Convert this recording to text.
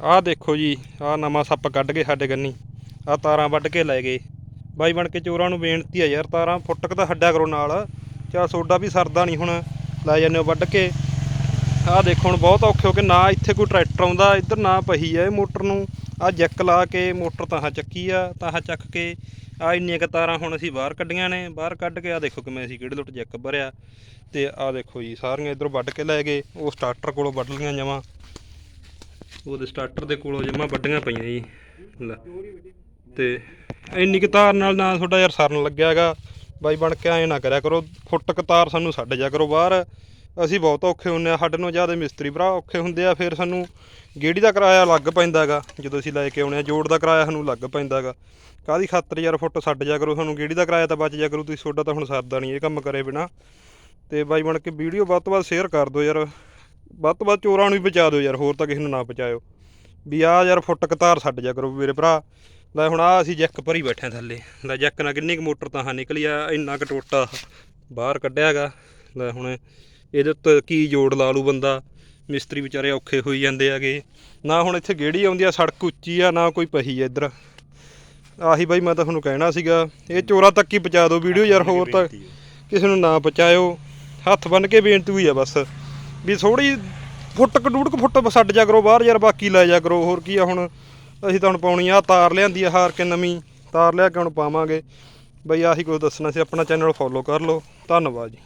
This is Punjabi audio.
ਆਹ ਦੇਖੋ ਜੀ, ਆਹ ਨਵਾਂ ਸੱਪ ਕੱਢ ਕੇ ਸਾਡੇ ਗੰਨੀ। ਆਹ ਤਾਰਾਂ ਵੱਢ ਕੇ ਲੈ ਗਏ। ਬਾਈ ਬਣ ਕੇ ਚੋਰਾਂ ਨੂੰ ਬੇਨਤੀ ਆ ਯਾਰ, ਤਾਰਾਂ ਫੁੱਟਕ ਤਾਂ ਹੱਡਿਆ ਕਰੋ ਨਾਲ। ਚਾ ਸੋਡਾ ਵੀ ਸਰਦਾ ਨਹੀਂ ਹੁਣ, ਲੈ ਜਾਂਦੇ ਹੋ ਵੱਢ ਕੇ। ਆਹ ਦੇਖੋ ਹੁਣ ਬਹੁਤ ਔਖੇ ਹੋ ਕੇ ਨਾ ਇੱਥੇ ਕੋਈ ਟਰੈਕਟਰ ਆਉਂਦਾ, ਇੱਧਰ ਨਾ ਪਹੀ ਆ ਇਹ ਮੋਟਰ ਨੂੰ। ਆਹ ਜੈਕ ਲਾ ਕੇ ਮੋਟਰ ਤਾਂ ਚੱਕੀ ਆ ਤਾਹਾਂ ਚੱਕ ਕੇ। ਆ ਇੰਨੀਆਂ ਕੁ ਤਾਰਾਂ ਹੁਣ ਅਸੀਂ ਬਾਹਰ ਕੱਢੀਆਂ ਨੇ, ਬਾਹਰ ਕੱਢ ਕੇ ਆ ਦੇਖੋ ਕਿਵੇਂ ਅਸੀਂ ਕਿਹੜੇ ਲੁੱਟ ਜੈਕ ਭਰਿਆ। ਤੇ ਆ ਦੇਖੋ ਜੀ, ਸਾਰੀਆਂ ਇਧਰੋਂ ਵੱਢ ਕੇ ਲੈ ਗਏ, ਉਹ ਸਟਾਰਟਰ ਕੋਲੋਂ ਵੱਢ ਲਈਆਂ ਜਮਾਂ। ਉਹਦੇ ਸਟਾਰਟਰ ਦੇ ਕੋਲੋਂ ਜਮਾਂ ਵੱਡੀਆਂ ਪਈਆਂ ਜੀ। ਲੈ। ਤੇ ਇੰਨੀ ਕੁ ਤਾਰ ਨਾਲ ਨਾ ਤੁਹਾਡਾ ਯਾਰ ਸਰਨ ਲੱਗਿਆ ਹੈਗਾ। ਬਾਈ ਬਣ ਕੇ ਐਂ ਨਾ ਕਰਿਆ ਕਰੋ। ਫੁੱਟ ਕਤਾਰ ਸਾਨੂੰ ਛੱਡ ਜਾ ਕਰੋ ਬਾਹਰ। ਅਸੀਂ ਬਹੁਤ ਔਖੇ ਹੁੰਨੇ ਆ। ਸਾਡੇ ਨੂੰ ਜ਼ਿਆਦਾ ਮਿਸਤਰੀ ਭਰਾ ਔਖੇ ਹੁੰਦੇ ਆ। ਫਿਰ ਸਾਨੂੰ ਗੇੜੀ ਦਾ ਕਿਰਾਇਆ ਲੱਗ ਪੈਂਦਾ ਹੈਗਾ। ਜਦੋਂ ਅਸੀਂ ਲੈ ਕੇ ਆਉਣੇ ਆ, ਜੋੜ ਦਾ ਕਿਰਾਇਆ ਸਾਨੂੰ ਲੱਗ ਪੈਂਦਾ ਹੈਗਾ। ਕਾਦੀ ਖਾਤਰ ਯਾਰ ਫੁੱਟ ਛੱਡ ਜਾ ਕਰੋ। ਸਾਨੂੰ ਗੇੜੀ ਦਾ ਕਿਰਾਇਆ ਤਾਂ ਬਚ ਜਾ ਕਰੋ। ਤੁਸੀਂ ਤੁਹਾਡਾ ਤਾਂ ਹੁਣ ਸਰਦਾ ਨਹੀਂ ਇਹ ਕੰਮ ਕਰੇ ਬਿਨਾ। ਤੇ ਬਾਈ ਬਣ ਕੇ ਵੀਡੀਓ ਵੱਧ ਤੋਂ ਵੱਧ ਸ਼ੇਅਰ ਕਰ ਦਿਓ ਯਾਰ। ਵੱਧ ਤੋਂ ਵੱਧ ਚੋਰਾਂ ਨੂੰ ਵੀ ਬਚਾ ਦਿਓ ਯਾਰ ਹੋਰ ਤਾਂ ਕਿਸੇ ਨੂੰ ਨਾ ਬਚਾਇਓ। ਵੀ ਆ ਯਾਰ ਫੁੱਟ ਕਤਾਰ ਛੱਡ ਜਾ ਕਰੋ ਮੇਰੇ ਭਰਾ। ਲੈ ਹੁਣ ਆ ਅਸੀਂ ਜੈਕ ਭਰੀ ਬੈਠੇ ਆ ਥੱਲੇ। ਲੈ ਜੈਕ ਨਾਲ ਕਿੰਨੀ ਕੁ ਮੋਟਰ ਤਾਂ ਨਿਕਲੀ ਆ ਇੰਨਾ ਕੁ ਟੋਟਾ ਬਾਹਰ ਕੱਢਿਆ ਹੈਗਾ। ਲੈ ਹੁਣ ਇਹਦੇ ਉੱਤੇ ਕੀ ਜੋੜ ਲਾ ਲੂ ਬੰਦਾ। ਮਿਸਤਰੀ ਵਿਚਾਰੇ ਔਖੇ ਹੋਈ ਜਾਂਦੇ ਹੈਗੇ। ਨਾ ਹੁਣ ਇੱਥੇ ਗੇੜੀ ਆਉਂਦੀ ਆ ਸੜਕ ਉੱਚੀ ਆ ਨਾ ਕੋਈ ਪਹੀ ਆ ਇੱਧਰ। ਆਹੀ ਬਾਈ ਮੈਂ ਤਾਂ ਤੁਹਾਨੂੰ ਕਹਿਣਾ ਸੀਗਾ ਇਹ ਚੋਰਾਂ ਤੱਕ ਹੀ ਪਹੁੰਚਾ ਦਿਓ ਵੀਡੀਓ ਯਾਰ ਹੋਰ ਤਾਂ ਕਿਸੇ ਨੂੰ ਨਾ ਪਹੁੰਚਾਇਓ। ਹੱਥ ਬੰਨ ਕੇ ਬੇਨਤੀ ਹੋਈ ਆ ਬਸ। ਵੀ ਥੋੜੀ ਫੁੱਟ ਕੁ ਡੂਢ ਫੁੱਟ ਛੱਡ ਜਾ ਕਰੋ, ਬਾਹਰ ਯਾਰ ਬਾਕੀ ਲੈ ਜਾ ਕਰੋ, ਹੋਰ ਕੀ ਆ ਹੁਣ? ਅਸੀਂ ਤਾਂ ਹੁਣ ਪਾਉਣੀ ਆ ਤਾਰ ਲਿਆਂਦੀ ਆ ਹਾਰ ਕੇ ਨਵੀਂ, ਤਾਰ ਲਿਆ ਕੇ ਹੁਣ ਪਾਵਾਂਗੇ। ਬਈ ਆਹੀ ਕੁਝ ਦੱਸਣਾ ਸੀ, ਆਪਣਾ ਚੈਨਲ ਫੋਲੋ ਕਰ ਲਓ। ਧੰਨਵਾਦ ਜੀ।